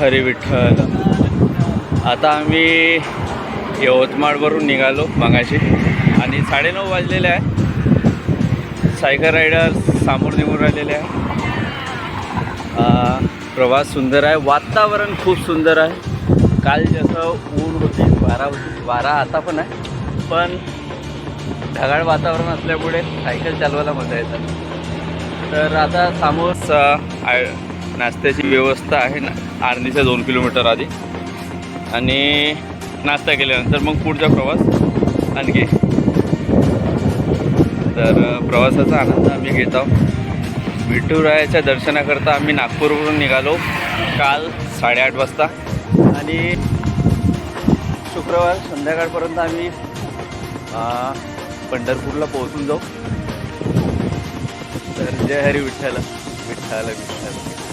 हरी विठ्ठल. आता आम्ही यवतमाळवरून निघालो मगाशी. आणि साडेनऊ वाजलेले आहे. सायकल रायडर सामोर निघून राहिलेले आहे. प्रवास सुंदर आहे. वातावरण खूप सुंदर आहे. काल जसं ऊन होती वारा होती वारा आता पण आहे. पण ढगाळ वातावरण असल्यामुळे सायकल चालवायला मजा येतात. तर आता समोर आय नाश्त्याची व्यवस्था आहे ना आर्नीच्या दोन किलोमीटर आधी. आणि नाश्ता केल्यानंतर मग पुढचा प्रवास आणखी. तर प्रवासाचा आनंद आम्ही घेत आहोत. विठुरायाच्या दर्शनाकरता आम्ही नागपूरवरून निघालो काल साडेआठ वाजता. आणि शुक्रवार संध्याकाळपर्यंत आम्ही पंढरपूरला पोहोचून जाऊ. तर जय हरी विठ्ठल विठ्ठल विठ्ठल.